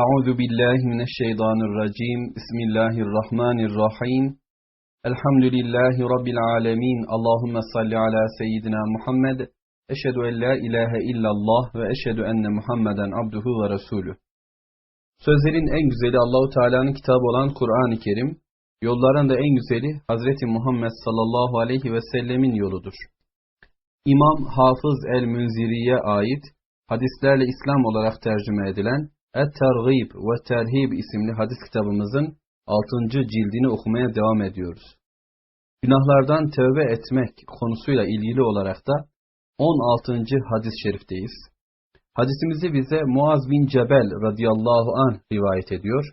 أعوذ بالله من الشيطان الرجيم بسم الله الرحمن الرحيم الحمد لله رب العالمين اللهم صل على سيدنا محمد أشهد أن لا إله إلا الله وأشهد أن محمدا عبده ورسوله Sözlerin en güzeli Allahu Teala'nın kitabı olan Kur'an-ı Kerim, yolların da en güzeli Hazreti Muhammed sallallahu aleyhi ve sellemin yoludur. İmam Hafız el-Münziri'ye ait hadislerle İslam olarak tercüme edilen Et-Tergib ve Terhib isimli hadis kitabımızın 6. cildini okumaya devam ediyoruz. Günahlardan tövbe etmek konusuyla ilgili olarak da 16. hadis-i şerifteyiz. Hadisimizi bize Muaz bin Cebel radıyallahu anh rivayet ediyor.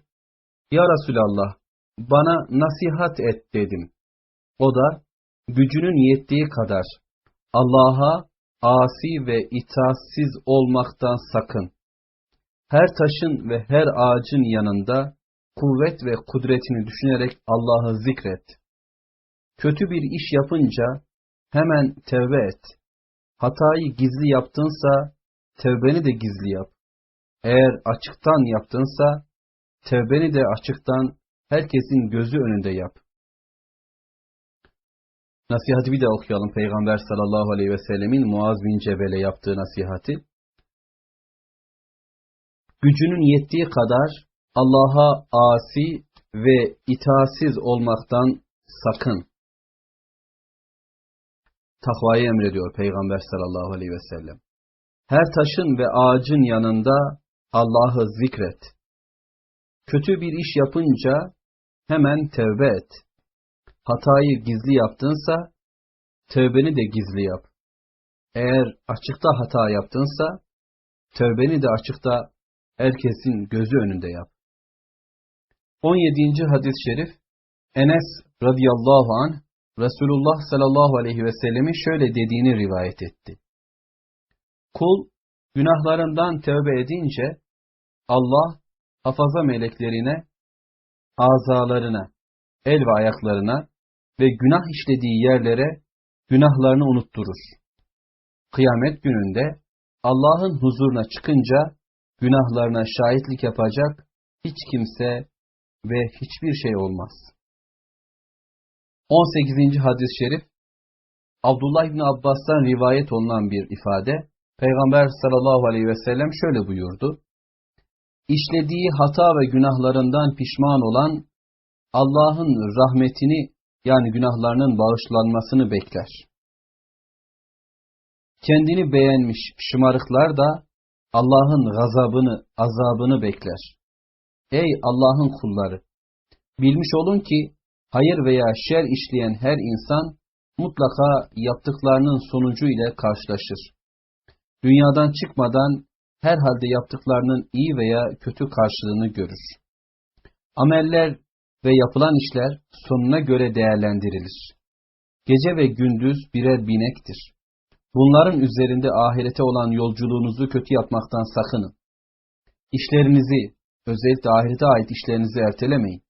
Ya Resulallah, bana nasihat et dedim. O da, gücünün yettiği kadar Allah'a asi ve itaatsiz olmaktan sakın. Her taşın ve her ağacın yanında kuvvet ve kudretini düşünerek Allah'ı zikret. Kötü bir iş yapınca hemen tevbe et. Hatayı gizli yaptınsa tevbeni de gizli yap. Eğer açıktan yaptınsa tevbeni de açıktan herkesin gözü önünde yap. Nasihati bir de okuyalım Peygamber sallallahu aleyhi ve sellemin Muaz bin Cebel'e yaptığı nasihati. Gücünün yettiği kadar Allah'a asi ve itaatsiz olmaktan sakın. Takvayı emrediyor Peygamber sallallahu aleyhi ve sellem. Her taşın ve ağacın yanında Allah'ı zikret. Kötü bir iş yapınca hemen tevbe et. Hatayı gizli yaptınsa tövbeni de gizli yap. Eğer açıkta hata yaptınsa tövbeni de açıkta herkesin gözü önünde yap. 17. hadis-i şerif Enes radıyallahu anh Resulullah sallallahu aleyhi ve sellemin şöyle dediğini rivayet etti. Kul günahlarından tövbe edince Allah hafaza meleklerine, azalarına, el ve ayaklarına ve günah işlediği yerlere günahlarını unutturur. Kıyamet gününde Allah'ın huzuruna çıkınca günahlarına şahitlik yapacak hiç kimse ve hiçbir şey olmaz. 18. hadis-i şerif Abdullah İbni Abbas'tan rivayet olunan bir ifade Peygamber sallallahu aleyhi ve sellem şöyle buyurdu. İşlediği hata ve günahlarından pişman olan Allah'ın rahmetini yani günahlarının bağışlanmasını bekler. Kendini beğenmiş şımarıklar da Allah'ın gazabını, azabını bekler. Ey Allah'ın kulları! Bilmiş olun ki hayır veya şer işleyen her insan mutlaka yaptıklarının sonucu ile karşılaşır. Dünyadan çıkmadan herhalde yaptıklarının iyi veya kötü karşılığını görür. Ameller ve yapılan işler sonuna göre değerlendirilir. Gece ve gündüz birer binektir. Bunların üzerinde ahirete olan yolculuğunuzu kötü yapmaktan sakının. İşlerinizi, özellikle ahirete ait işlerinizi ertelemeyin.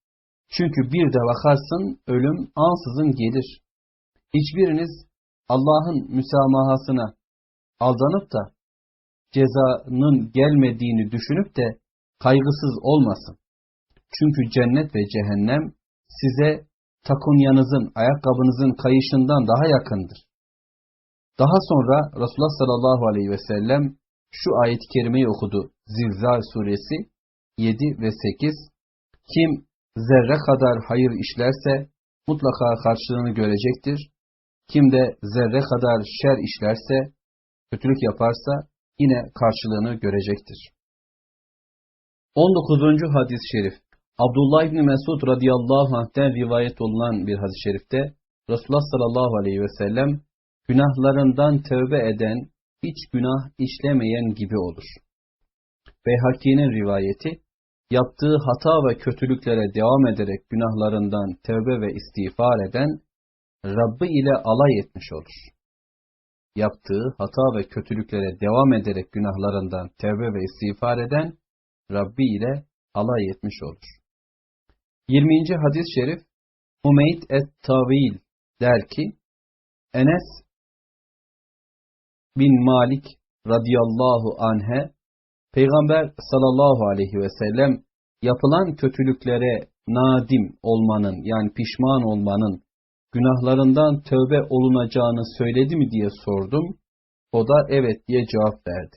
Çünkü bir de bakarsın ölüm ansızın gelir. Hiçbiriniz Allah'ın müsamahasına aldanıp da cezanın gelmediğini düşünüp de kaygısız olmasın. Çünkü cennet ve cehennem size takunyanızın, ayakkabınızın kayışından daha yakındır. Daha sonra Resulullah sallallahu aleyhi ve sellem şu ayet-i kerimeyi okudu. Zilzal suresi 7 ve 8. Kim zerre kadar hayır işlerse mutlaka karşılığını görecektir. Kim de zerre kadar şer işlerse, kötülük yaparsa yine karşılığını görecektir. 19. hadis-i şerif Abdullah İbni Mesud radıyallahu anh'ten rivayet olunan bir hadis-i şerifte Resulullah sallallahu aleyhi ve sellem günahlarından tövbe eden, hiç günah işlemeyen gibi olur. Beyhaki'nin rivayeti, yaptığı hata ve kötülüklere devam ederek günahlarından tövbe ve istiğfar eden, Rabbi ile alay etmiş olur. Yaptığı hata ve kötülüklere devam ederek günahlarından tövbe ve istiğfar eden, Rabbi ile alay etmiş olur. 20. hadis-i şerif Umeyd et-Tavil der ki Enes bin Malik radıyallahu anhe Peygamber sallallahu aleyhi ve sellem yapılan kötülüklere nadim olmanın yani pişman olmanın günahlarından tövbe olunacağını söyledi mi diye sordum. O da evet diye cevap verdi.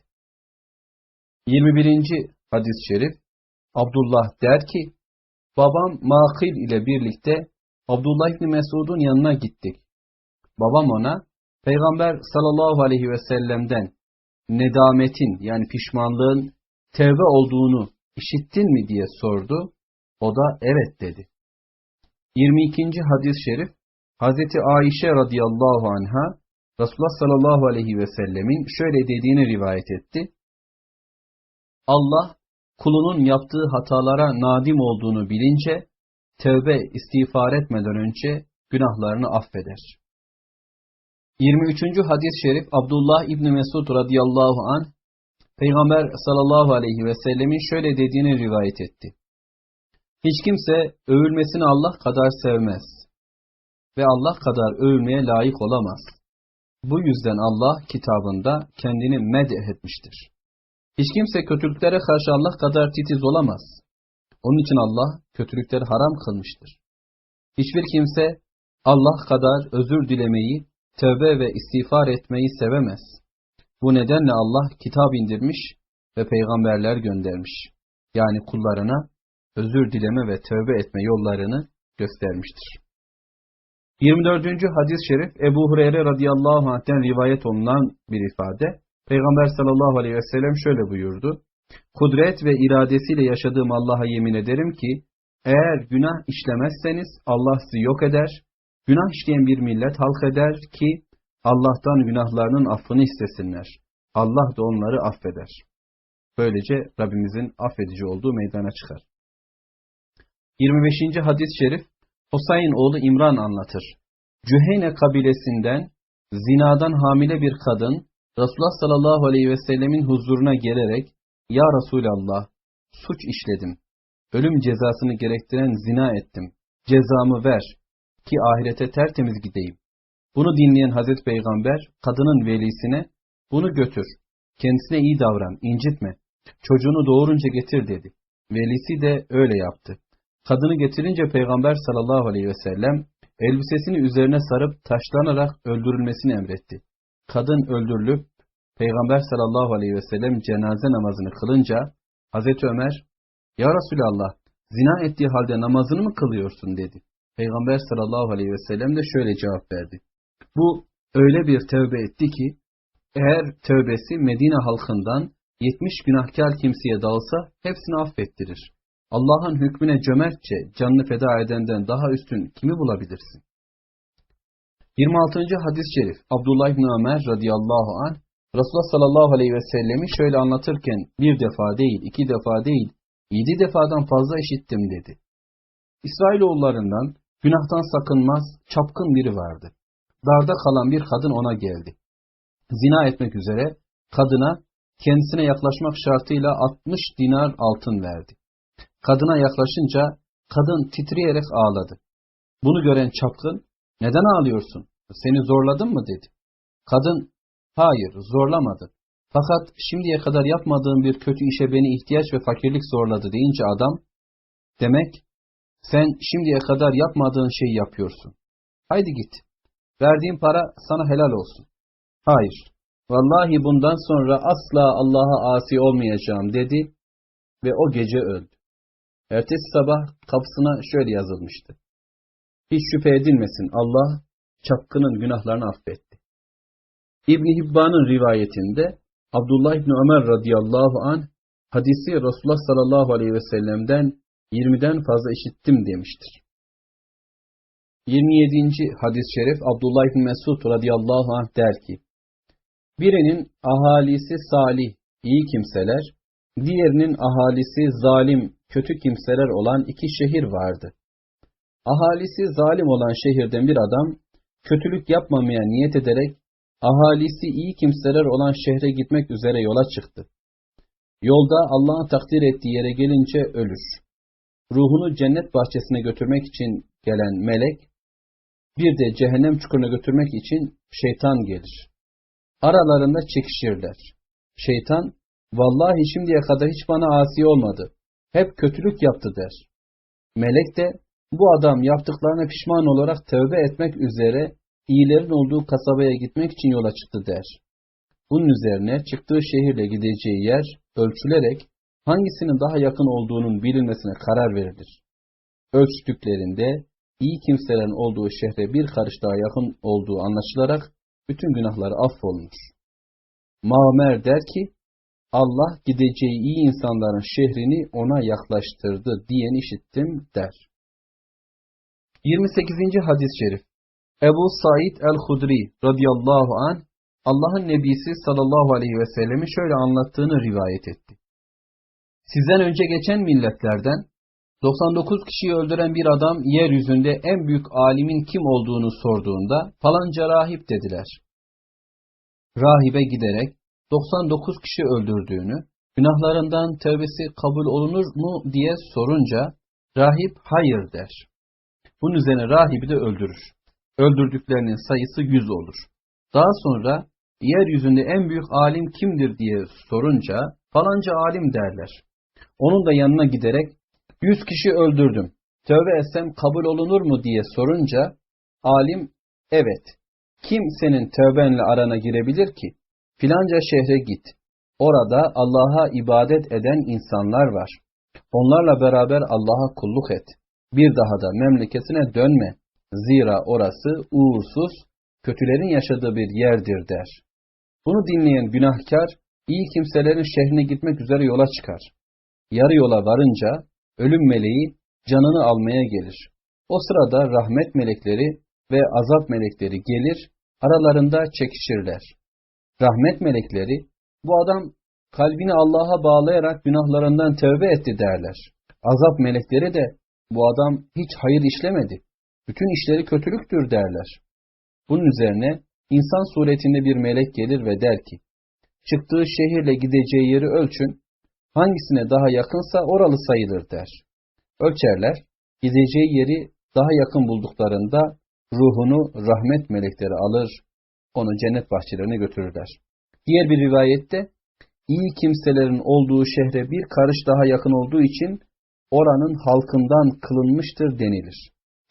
21. hadis-i şerif Abdullah der ki babam Makil ile birlikte Abdullah İbni Mesud'un yanına gittik. Babam ona Peygamber sallallahu aleyhi ve sellem'den nedametin yani pişmanlığın tevbe olduğunu işittin mi diye sordu. O da evet dedi. 22. hadis-i şerif Hazreti Ayşe radıyallahu anha Resulullah sallallahu aleyhi ve sellemin şöyle dediğini rivayet etti. Allah kulunun yaptığı hatalara nadim olduğunu bilince tövbe istiğfar etmeden önce günahlarını affeder. 23. hadis-i şerif Abdullah İbni Mesud radıyallahu an Peygamber sallallahu aleyhi ve sellemin şöyle dediğini rivayet etti. Hiç kimse övülmesini Allah kadar sevmez ve Allah kadar övülmeye layık olamaz. Bu yüzden Allah kitabında kendini medh etmiştir. Hiç kimse kötülüklere karşı Allah kadar titiz olamaz. Onun için Allah kötülükleri haram kılmıştır. Hiçbir kimse Allah kadar özür dilemeyi, tövbe ve istiğfar etmeyi sevemez. Bu nedenle Allah kitap indirmiş ve peygamberler göndermiş. Yani kullarına özür dileme ve tövbe etme yollarını göstermiştir. 24. hadis-i şerif Ebu Hureyre radıyallahu anh'ten rivayet olunan bir ifade. Peygamber sallallahu aleyhi ve sellem şöyle buyurdu. Kudret ve iradesiyle yaşadığım Allah'a yemin ederim ki eğer günah işlemezseniz Allah sizi yok eder, günah işleyen bir millet halk eder ki Allah'tan günahlarının affını istesinler. Allah da onları affeder. Böylece Rabbimizin affedici olduğu meydana çıkar. 25. hadis-i şerif Husayn oğlu İmran anlatır. Cüheyne kabilesinden zinadan hamile bir kadın Resulullah sallallahu aleyhi ve sellemin huzuruna gelerek Ya Resulallah suç işledim. Ölüm cezasını gerektiren zina ettim. Cezamı ver ki ahirete tertemiz gideyim. Bunu dinleyen Hazreti Peygamber kadının velisine bunu götür. Kendisine iyi davran, incitme. Çocuğunu doğurunca getir dedi. Velisi de öyle yaptı. Kadını getirince Peygamber sallallahu aleyhi ve sellem elbisesini üzerine sarıp taşlanarak öldürülmesini emretti. Kadın öldürülüp Peygamber sallallahu aleyhi ve sellem cenaze namazını kılınca Hazreti Ömer Ya Resulallah zina ettiği halde namazını mı kılıyorsun dedi. Peygamber sallallahu aleyhi ve sellem de şöyle cevap verdi. Bu öyle bir tövbe etti ki eğer tövbesi Medine halkından 70 günahkar kimseye dağılsa hepsini affettirir. Allah'ın hükmüne cömertçe canını feda edenden daha üstün kimi bulabilirsin? 26. hadis-i şerif Abdullah İbni Ömer radıyallahu anh Resulullah sallallahu aleyhi ve sellemi şöyle anlatırken bir defa değil, iki defa değil, yedi defadan fazla işittim dedi. İsrailoğullarından günahtan sakınmaz, çapkın biri vardı. Darda kalan bir kadın ona geldi. Zina etmek üzere kadına kendisine yaklaşmak şartıyla 60 dinar altın verdi. Kadına yaklaşınca kadın titreyerek ağladı. Bunu gören çapkın, neden ağlıyorsun? Seni zorladım mı dedi. Kadın, hayır zorlamadı. Fakat şimdiye kadar yapmadığım bir kötü işe beni ihtiyaç ve fakirlik zorladı deyince adam, demek sen şimdiye kadar yapmadığın şeyi yapıyorsun. Haydi git. Verdiğim para sana helal olsun. Hayır. Vallahi bundan sonra asla Allah'a asi olmayacağım dedi ve o gece öldü. Ertesi sabah kapısına şöyle yazılmıştı. Hiç şüphe edilmesin Allah çapkının günahlarını affetti. İbn Hibban'ın rivayetinde Abdullah İbni Ömer radıyallahu an hadisi Resulullah sallallahu aleyhi ve sellem'den 20'den fazla işittim demiştir. 27. hadis-i şerif Abdullah İbni Mesud radıyallahu anh der ki, Birinin ahalisi salih, iyi kimseler, diğerinin ahalisi zalim, kötü kimseler olan iki şehir vardı. Ahalisi zalim olan şehirden bir adam, kötülük yapmamaya niyet ederek, ahalisi iyi kimseler olan şehre gitmek üzere yola çıktı. Yolda Allah'ın takdir ettiği yere gelince ölür. Ruhunu cennet bahçesine götürmek için gelen melek, bir de cehennem çukuruna götürmek için şeytan gelir. Aralarında çekişirler. Şeytan, Vallahi şimdiye kadar hiç bana asi olmadı. Hep kötülük yaptı der. Melek de bu adam yaptıklarına pişman olarak tövbe etmek üzere iyilerin olduğu kasabaya gitmek için yola çıktı der. Bunun üzerine çıktığı şehirle gideceği yer ölçülerek hangisinin daha yakın olduğunun bilinmesine karar verilir. Ölçtüklerinde iyi kimselerin olduğu şehre bir karış daha yakın olduğu anlaşılarak bütün günahları affolmuş. Mamer der ki, Allah gideceği iyi insanların şehrini ona yaklaştırdı diyen işittim der. 28. hadis-i şerif Ebu Said el-Hudri radıyallahu an Allah'ın nebisi sallallahu aleyhi ve sellemi şöyle anlattığını rivayet etti. Sizden önce geçen milletlerden 99 kişiyi öldüren bir adam yeryüzünde en büyük alimin kim olduğunu sorduğunda falanca rahip dediler. Rahibe giderek 99 kişi öldürdüğünü, günahlarından tövbesi kabul olunur mu diye sorunca rahip hayır der. Bunun üzerine rahibi de öldürür. Öldürdüklerinin sayısı 100 olur. Daha sonra yeryüzünde en büyük alim kimdir diye sorunca falanca alim derler. Onun da yanına giderek 100 kişi öldürdüm. Tövbe etsem kabul olunur mu diye sorunca alim evet. Kim senin tövbenle arana girebilir ki? Filanca şehre git. Orada Allah'a ibadet eden insanlar var. Onlarla beraber Allah'a kulluk et. Bir daha da memleketine dönme. Zira orası uğursuz, kötülerin yaşadığı bir yerdir der. Bunu dinleyen günahkar, iyi kimselerin şehrine gitmek üzere yola çıkar. Yarı yola varınca, ölüm meleği canını almaya gelir. O sırada rahmet melekleri ve azap melekleri gelir, aralarında çekişirler. Rahmet melekleri, bu adam kalbini Allah'a bağlayarak günahlarından tövbe etti derler. Azap melekleri de, bu adam hiç hayır işlemedi. Bütün işleri kötülüktür derler. Bunun üzerine insan suretinde bir melek gelir ve der ki, çıktığı şehirle gideceği yeri ölçün, hangisine daha yakınsa oralı sayılır der. Ölçerler, gideceği yeri daha yakın bulduklarında ruhunu rahmet melekleri alır, onu cennet bahçelerine götürürler. Diğer bir rivayette, iyi kimselerin olduğu şehre bir karış daha yakın olduğu için oranın halkından kılınmıştır denilir.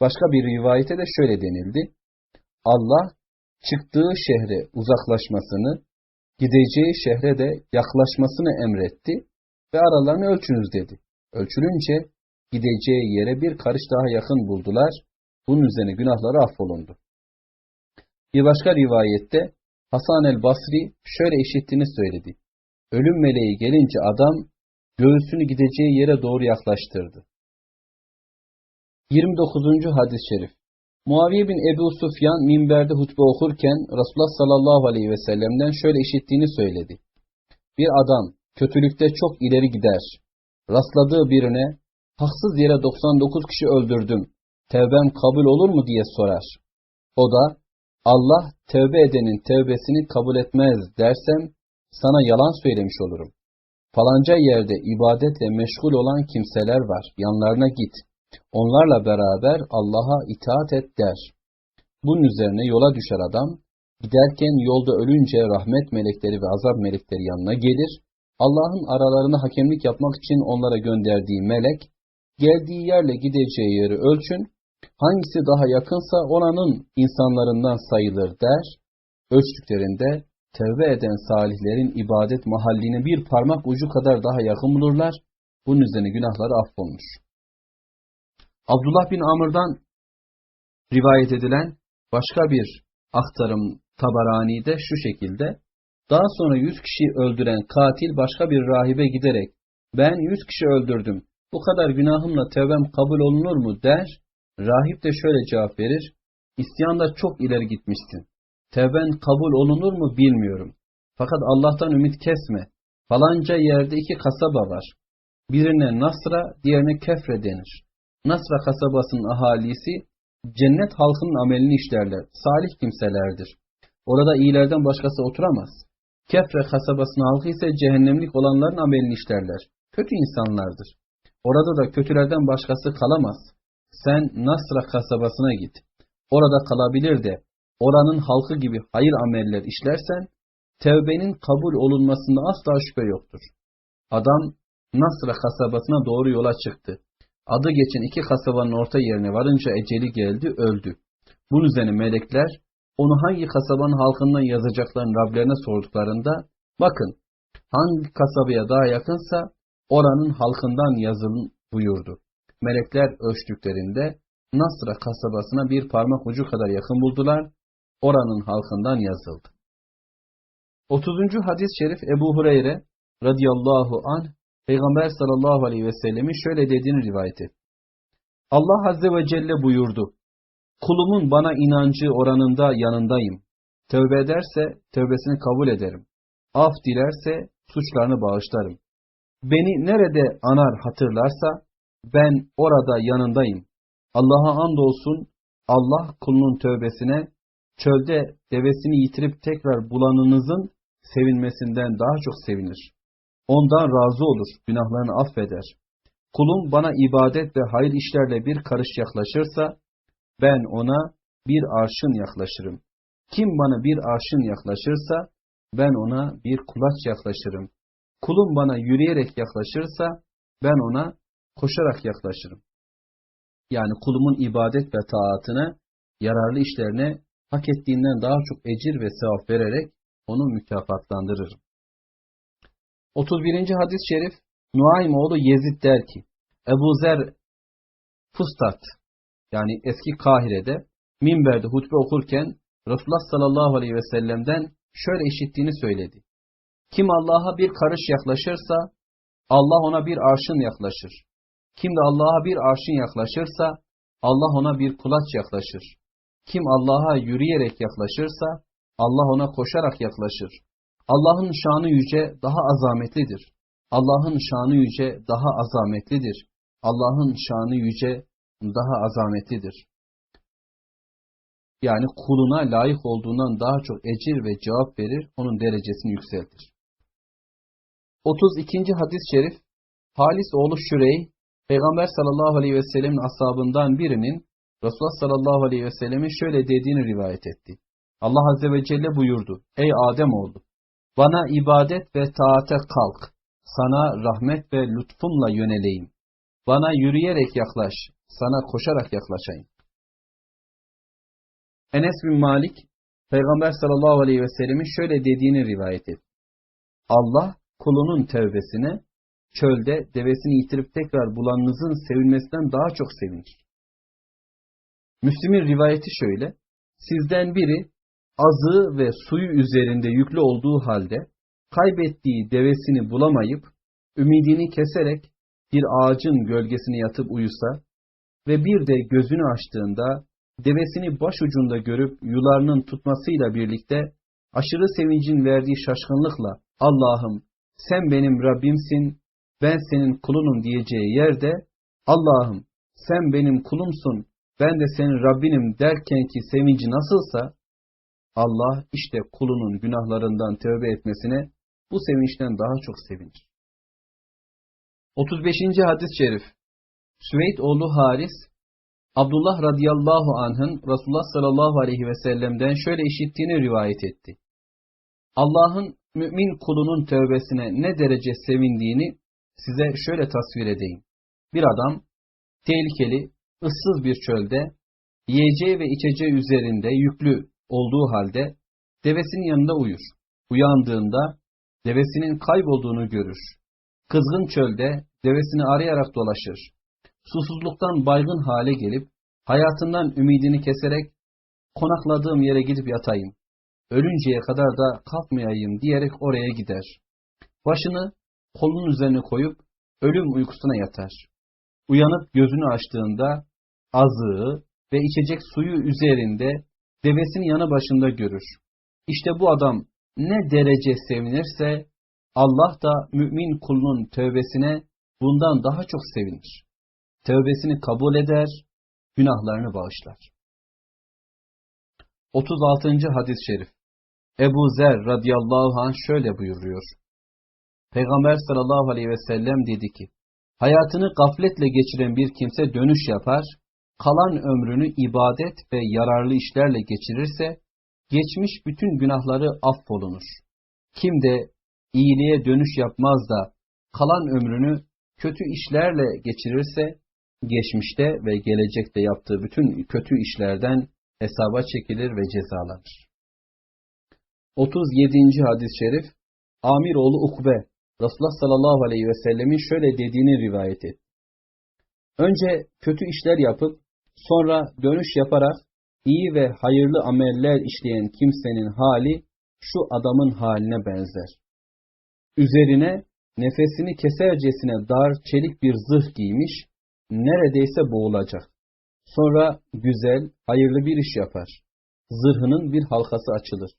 Başka bir rivayete de şöyle denildi. Allah çıktığı şehre uzaklaşmasını, gideceği şehre de yaklaşmasını emretti ve aralarını ölçünüz dedi. Ölçülünce gideceği yere bir karış daha yakın buldular. Bunun üzerine günahları affolundu. Bir başka rivayette Hasan el Basri şöyle işittiğini söyledi. Ölüm meleği gelince adam göğsünü gideceği yere doğru yaklaştırdı. 29. hadis-i şerif Muaviye bin Ebu Sufyan minberde hutbe okurken Resulullah sallallahu aleyhi ve sellem'den şöyle işittiğini söyledi. Bir adam kötülükte çok ileri gider. Rastladığı birine haksız yere 99 kişi öldürdüm. Tevbem kabul olur mu diye sorar. O da Allah tevbe edenin tevbesini kabul etmez dersem sana yalan söylemiş olurum. Falanca yerde ibadetle meşgul olan kimseler var. Yanlarına git. Onlarla beraber Allah'a itaat et der. Bunun üzerine yola düşer adam, giderken yolda ölünce rahmet melekleri ve azap melekleri yanına gelir. Allah'ın aralarına hakemlik yapmak için onlara gönderdiği melek, geldiği yerle gideceği yeri ölçün, hangisi daha yakınsa oranın insanlarından sayılır der. Ölçtüklerinde tevbe eden salihlerin ibadet mahalline bir parmak ucu kadar daha yakın bulurlar. Bunun üzerine günahları affolmuş. Abdullah bin Amr'dan rivayet edilen başka bir aktarım Tabarani'de şu şekilde. Daha sonra yüz kişiyi öldüren katil başka bir rahibe giderek ben yüz kişi öldürdüm. Bu kadar günahımla tevbem kabul olunur mu der. Rahip de şöyle cevap verir. İsyanda çok ileri gitmişsin. Tevben kabul olunur mu bilmiyorum. Fakat Allah'tan ümit kesme. Falanca yerde iki kasaba var. Birine Nasra, diğerine Kefre denir. Nasra kasabasının ahalisi cennet halkının amelini işlerler. Salih kimselerdir. Orada iyilerden başkası oturamaz. Kefre kasabasının halkı ise cehennemlik olanların amelini işlerler. Kötü insanlardır. Orada da kötülerden başkası kalamaz. Sen Nasra kasabasına git. Orada kalabilir de oranın halkı gibi hayır ameller işlersen tevbenin kabul olunmasında asla şüphe yoktur. Adam Nasra kasabasına doğru yola çıktı. Adı geçen iki kasabanın orta yerine varınca eceli geldi, öldü. Bunun üzerine melekler onu hangi kasabanın halkından yazacaklarını Rablerine sorduklarında bakın hangi kasabaya daha yakınsa oranın halkından yazılın buyurdu. Melekler ölçtüklerinde Nasra kasabasına bir parmak ucu kadar yakın buldular. Oranın halkından yazıldı. 30. hadis-i şerif Ebu Hureyre radıyallahu anh Peygamber sallallahu aleyhi ve sellemin şöyle dediğini rivayet etti. Allah azze ve celle buyurdu. Kulumun bana inancı oranında yanındayım. Tövbe ederse tövbesini kabul ederim. Af dilerse suçlarını bağışlarım. Beni nerede anar hatırlarsa ben orada yanındayım. Allah'a andolsun Allah kulunun tövbesine çölde devesini yitirip tekrar bulanınızın sevinmesinden daha çok sevinir. Ondan razı olur, günahlarını affeder. Kulum bana ibadet ve hayır işlerle bir karış yaklaşırsa, ben ona bir arşın yaklaşırım. Kim bana bir arşın yaklaşırsa, ben ona bir kulaç yaklaşırım. Kulum bana yürüyerek yaklaşırsa, ben ona koşarak yaklaşırım. Yani kulumun ibadet ve taatına, yararlı işlerine hak ettiğinden daha çok ecir ve sevap vererek onu mükafatlandırırım. 31. hadis-i şerif Nuaym oğlu Yezid der ki Ebu Zer Fustat yani eski Kahire'de minberde hutbe okurken Resulullah sallallahu aleyhi ve sellem'den şöyle işittiğini söyledi. Kim Allah'a bir karış yaklaşırsa Allah ona bir arşın yaklaşır. Kim de Allah'a bir arşın yaklaşırsa Allah ona bir kulaç yaklaşır. Kim Allah'a yürüyerek yaklaşırsa Allah ona koşarak yaklaşır. Allah'ın şanı yüce daha azametlidir. Allah'ın şanı yüce daha azametlidir. Allah'ın şanı yüce daha azametlidir. Yani kuluna layık olduğundan daha çok ecir ve cevap verir, onun derecesini yükseltir. 32. hadis-i şerif Halis oğlu Şürey, Peygamber sallallahu aleyhi ve sellemin ashabından birinin Resulullah sallallahu aleyhi ve sellemin şöyle dediğini rivayet etti. Allah azze ve celle buyurdu. Ey Adem oğlu, bana ibadet ve taate kalk. Sana rahmet ve lütfumla yöneleyim. Bana yürüyerek yaklaş. Sana koşarak yaklaşayım. Enes bin Malik, Peygamber sallallahu aleyhi ve sellemin şöyle dediğini rivayet et. Allah kulunun tevbesine çölde devesini yitirip tekrar bulanınızın sevilmesinden daha çok sevinir. Müslim'in rivayeti şöyle. Sizden biri azığı ve suyu üzerinde yüklü olduğu halde kaybettiği devesini bulamayıp ümidini keserek bir ağacın gölgesine yatıp uyusa ve bir de gözünü açtığında devesini başucunda görüp yularının tutmasıyla birlikte aşırı sevincin verdiği şaşkınlıkla Allah'ım sen benim Rabbimsin, ben senin kulunum diyeceği yerde Allah'ım sen benim kulumsun, ben de senin Rabbinim derken ki sevinci nasılsa Allah işte kulunun günahlarından tövbe etmesine bu sevinçten daha çok sevinir. 35. hadis-i şerif Süveyd oğlu Haris, Abdullah radıyallahu anh'ın Resulullah sallallahu aleyhi ve sellem'den şöyle işittiğini rivayet etti. Allah'ın mümin kulunun tövbesine ne derece sevindiğini size şöyle tasvir edeyim. Bir adam tehlikeli, ıssız bir çölde yiyeceği ve içeceği üzerinde yüklü olduğu halde devesinin yanında uyur. Uyandığında devesinin kaybolduğunu görür. Kızgın çölde devesini arayarak dolaşır. Susuzluktan baygın hale gelip hayatından ümidini keserek konakladığım yere gidip yatayım. Ölünceye kadar da kalkmayayım diyerek oraya gider. Başını kolunun üzerine koyup ölüm uykusuna yatar. Uyanıp gözünü açtığında azığı ve içecek suyu üzerinde devesinin yanı başında görür. İşte bu adam ne derece sevinirse Allah da mümin kulunun tövbesine bundan daha çok sevinir. Tövbesini kabul eder, günahlarını bağışlar. 36. hadis-i şerif Ebu Zer radıyallahu anh şöyle buyuruyor. Peygamber sallallahu aleyhi ve sellem dedi ki, hayatını gafletle geçiren bir kimse dönüş yapar, kalan ömrünü ibadet ve yararlı işlerle geçirirse, geçmiş bütün günahları affolunur. Kim de iyiliğe dönüş yapmaz da kalan ömrünü kötü işlerle geçirirse geçmişte ve gelecekte yaptığı bütün kötü işlerden hesaba çekilir ve cezalanır. 37. hadis-i şerif Amir oğlu Ukbe Resulullah sallallahu aleyhi ve sellemin şöyle dediğini rivayet et. Önce kötü işler yapıp sonra dönüş yaparak iyi ve hayırlı ameller işleyen kimsenin hali şu adamın haline benzer. Üzerine nefesini kesercesine dar çelik bir zırh giymiş, neredeyse boğulacak. Sonra güzel, hayırlı bir iş yapar. Zırhının bir halkası açılır.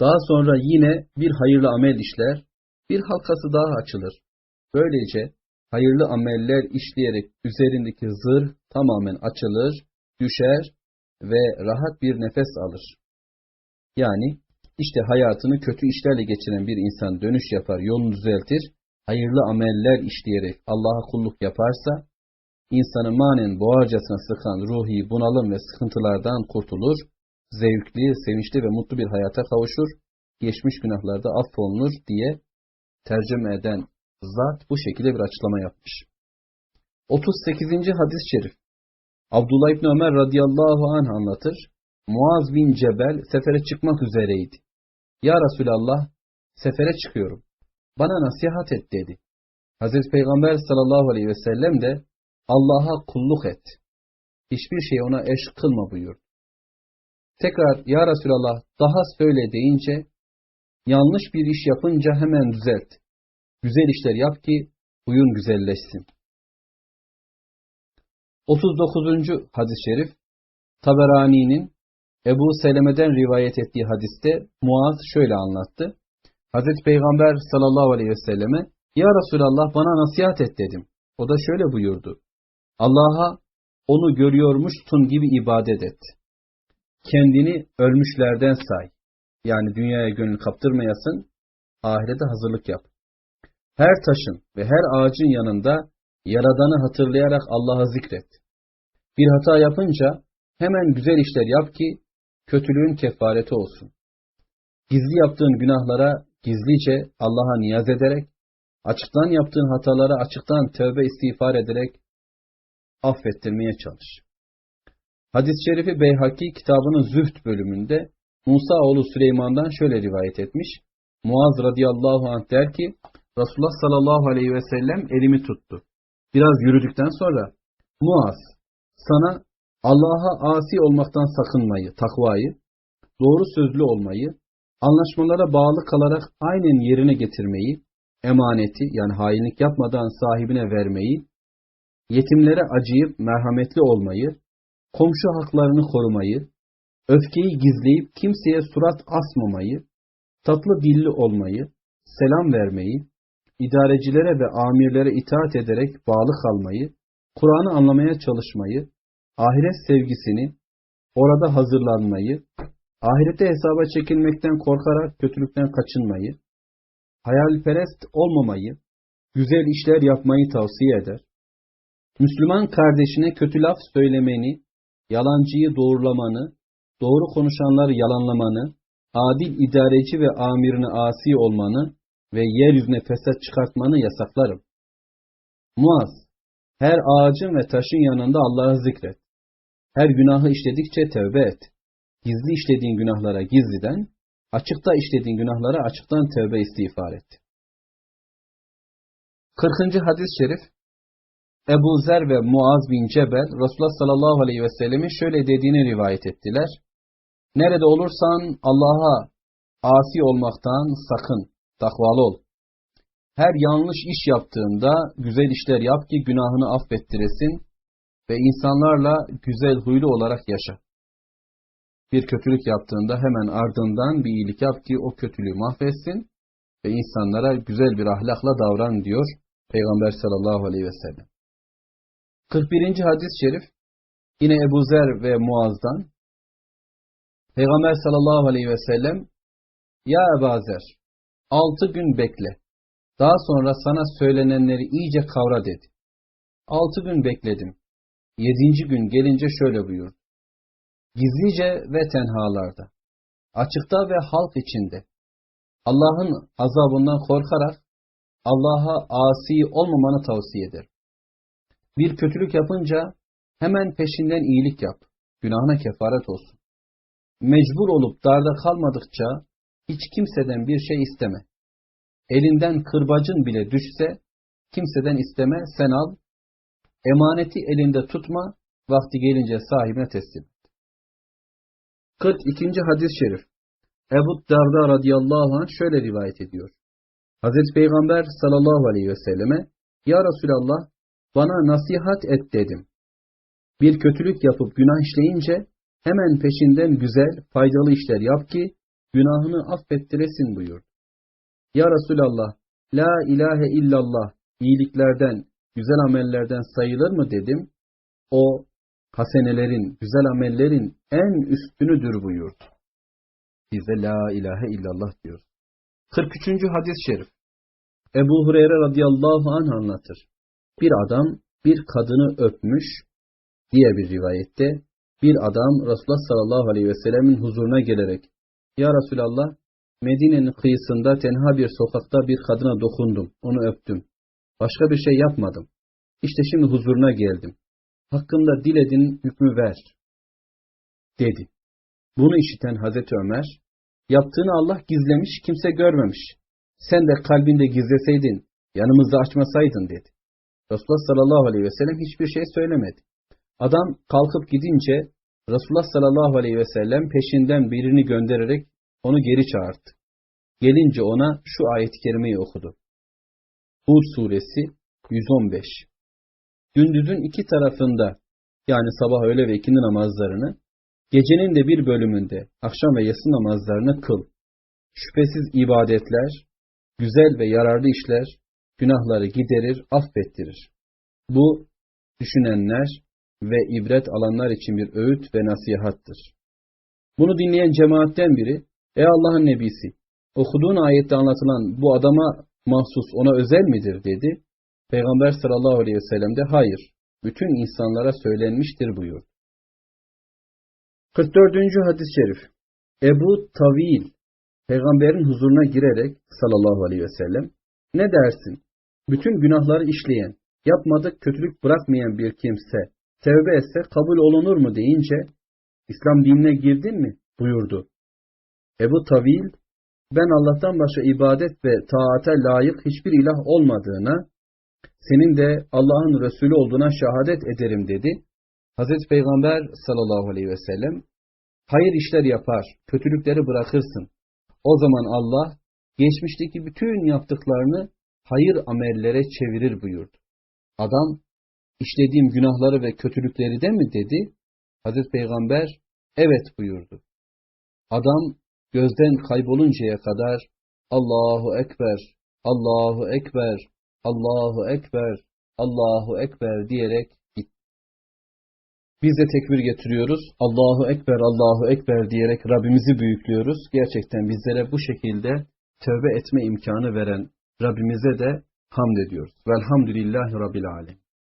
Daha sonra yine bir hayırlı amel işler, bir halkası daha açılır. Böylece hayırlı ameller işleyerek üzerindeki zırh tamamen açılır, düşer ve rahat bir nefes alır. Yani işte hayatını kötü işlerle geçiren bir insan dönüş yapar, yolunu düzeltir, hayırlı ameller işleyerek Allah'a kulluk yaparsa, insanı manen boğarcasına sıkan ruhi bunalım ve sıkıntılardan kurtulur, zevkli, sevinçli ve mutlu bir hayata kavuşur, geçmiş günahlarda affolunur diye tercüme eden zat bu şekilde bir açıklama yapmış. 38. hadis-i şerif Abdullah İbni Ömer radıyallahu anh anlatır. Muaz bin Cebel sefere çıkmak üzereydi. Ya Resulallah sefere çıkıyorum. Bana nasihat et dedi. Hazreti Peygamber sallallahu aleyhi ve sellem de Allah'a kulluk et. Hiçbir şey ona eş kılma buyurdu. Tekrar Ya Resulallah daha söyle deyince yanlış bir iş yapınca hemen düzelt. Güzel işler yap ki huyun güzelleşsin. 39. hadis-i şerif Taberani'nin Ebu Seleme'den rivayet ettiği hadiste Muaz şöyle anlattı. Hazreti Peygamber sallallahu aleyhi ve selleme Ya Resulallah bana nasihat et dedim. O da şöyle buyurdu. Allah'a onu görüyormuşsun gibi ibadet et. Kendini ölmüşlerden say. Yani dünyaya gönül kaptırmayasın, ahirete hazırlık yap. Her taşın ve her ağacın yanında Yaradan'ı hatırlayarak Allah'a zikret. Bir hata yapınca hemen güzel işler yap ki kötülüğün kefareti olsun. Gizli yaptığın günahlara gizlice Allah'a niyaz ederek, açıktan yaptığın hatalara açıktan tövbe istiğfar ederek affettirmeye çalış. Hadis-i şerifi Beyhaki kitabının Zühd bölümünde Musa oğlu Süleyman'dan şöyle rivayet etmiş. Muaz radıyallahu anh der ki, Resulullah sallallahu aleyhi ve sellem elimi tuttu. Biraz yürüdükten sonra, Muaz, sana Allah'a asi olmaktan sakınmayı, takvayı, doğru sözlü olmayı, anlaşmalara bağlı kalarak aynen yerine getirmeyi, emaneti yani hainlik yapmadan sahibine vermeyi, yetimlere acıyıp merhametli olmayı, komşu haklarını korumayı, öfkeyi gizleyip kimseye surat asmamayı, tatlı dilli olmayı, selam vermeyi, idarecilere ve amirlere itaat ederek bağlı kalmayı, Kur'an'ı anlamaya çalışmayı, ahiret sevgisini, orada hazırlanmayı, ahirete hesaba çekilmekten korkarak kötülükten kaçınmayı, hayalperest olmamayı, güzel işler yapmayı tavsiye eder. Müslüman kardeşine kötü laf söylemeni, yalancıyı doğrulamanı, doğru konuşanları yalanlamanı, adil idareci ve amirine asi olmanı ve yeryüzüne fesat çıkartmanı yasaklarım. Muaz, her ağacın ve taşın yanında Allah'ı zikret. Her günahı işledikçe tevbe et. Gizli işlediğin günahlara gizliden, açıkta işlediğin günahlara açıktan tevbe istiğfar et. 40. hadis-i şerif Ebu Zer ve Muaz bin Cebel Resulullah sallallahu aleyhi ve sellemin şöyle dediğini rivayet ettiler. Nerede olursan Allah'a asi olmaktan sakın, takvalı ol. Her yanlış iş yaptığında güzel işler yap ki günahını affettiresin ve insanlarla güzel huylu olarak yaşa. Bir kötülük yaptığında hemen ardından bir iyilik yap ki o kötülüğü mahvetsin ve insanlara güzel bir ahlakla davran diyor Peygamber sallallahu aleyhi ve sellem. 41. hadis-i şerif yine Ebu Zer ve Muaz'dan Peygamber sallallahu aleyhi ve sellem Ya Ebu Zer altı gün bekle. Daha sonra sana söylenenleri iyice kavra dedi. Altı gün bekledim. Yedinci gün gelince şöyle buyur. Gizlice ve tenhalarda, açıkta ve halk içinde, Allah'ın azabından korkarak Allah'a asi olmamanı tavsiye eder. Bir kötülük yapınca hemen peşinden iyilik yap. Günahına kefaret olsun. Mecbur olup darda kalmadıkça hiç kimseden bir şey isteme. Elinden kırbacın bile düşse kimseden isteme, sen al. Emaneti elinde tutma, vakti gelince sahibine teslim et. 42. hadis-i şerif Ebu Darda radıyallahu anh şöyle rivayet ediyor. Hazreti Peygamber sallallahu aleyhi ve selleme Ya Resulallah bana nasihat et dedim. Bir kötülük yapıp günah işleyince hemen peşinden güzel, faydalı işler yap ki günahını affettiresin buyur. Ya Resulallah La ilahe illallah iyiliklerden, güzel amellerden sayılır mı dedim. O hasenelerin, güzel amellerin en üstünüdür buyurdu. Biz de La ilahe illallah diyoruz. 43. hadis-i şerif. Ebu Hureyre radıyallahu anh anlatır. Bir adam bir kadını öpmüş diye bir rivayette bir adam Resulullah sallallahu aleyhi ve sellemin huzuruna gelerek Ya Resulallah Medine'nin kıyısında tenha bir sokakta bir kadına dokundum, onu öptüm. Başka bir şey yapmadım. İşte şimdi huzuruna geldim. Hakkında diledin hükmü ver. Dedi. Bunu işiten Hazreti Ömer, yaptığını Allah gizlemiş, kimse görmemiş. Sen de kalbinde gizleseydin, yanımızda açmasaydın dedi. Resulullah sallallahu aleyhi ve sellem hiçbir şey söylemedi. Adam kalkıp gidince Resulullah sallallahu aleyhi ve sellem peşinden birini göndererek onu geri çağırdı. Gelince ona şu ayet-i kerimeyi okudu. Hud suresi 115 Gündüzün iki tarafında yani sabah öğle ve ikindi namazlarını, gecenin de bir bölümünde akşam ve yatsı namazlarını kıl. Şüphesiz ibadetler, güzel ve yararlı işler günahları giderir, affettirir. Bu düşünenler ve ibret alanlar için bir öğüt ve nasihattır. Bunu dinleyen cemaatten biri, Ey Allah'ın Nebisi, okuduğun ayette anlatılan bu adama mahsus ona özel midir dedi. Peygamber sallallahu aleyhi ve sellem de hayır, bütün insanlara söylenmiştir buyur. 44. hadis-i şerif Ebu Tavil, peygamberin huzuruna girerek sallallahu aleyhi ve sellem, ne dersin? Bütün günahları işleyen, yapmadık kötülük bırakmayan bir kimse, tevbe etse kabul olunur mu deyince, İslam dinine girdin mi? buyurdu. Ebu Tavil, ben Allah'tan başka ibadet ve taate layık hiçbir ilah olmadığına, senin de Allah'ın Resulü olduğuna şehadet ederim dedi. Hazreti Peygamber sallallahu aleyhi ve sellem, hayır işler yapar, kötülükleri bırakırsın. O zaman Allah, geçmişteki bütün yaptıklarını hayır amellere çevirir buyurdu. Adam, işlediğim günahları ve kötülükleri de mi dedi? Hazreti Peygamber, evet buyurdu. Adam, gözden kayboluncaya kadar Allahu Ekber, Allahu Ekber, Allahu Ekber, Allahu Ekber diyerek gitti. Biz de tekbir getiriyoruz. Allahu Ekber, Allahu Ekber diyerek Rabbimizi büyüklüyoruz. Gerçekten bizlere bu şekilde tövbe etme imkanı veren Rabbimize de hamd ediyoruz. Velhamdülillahi Rabbil Alem.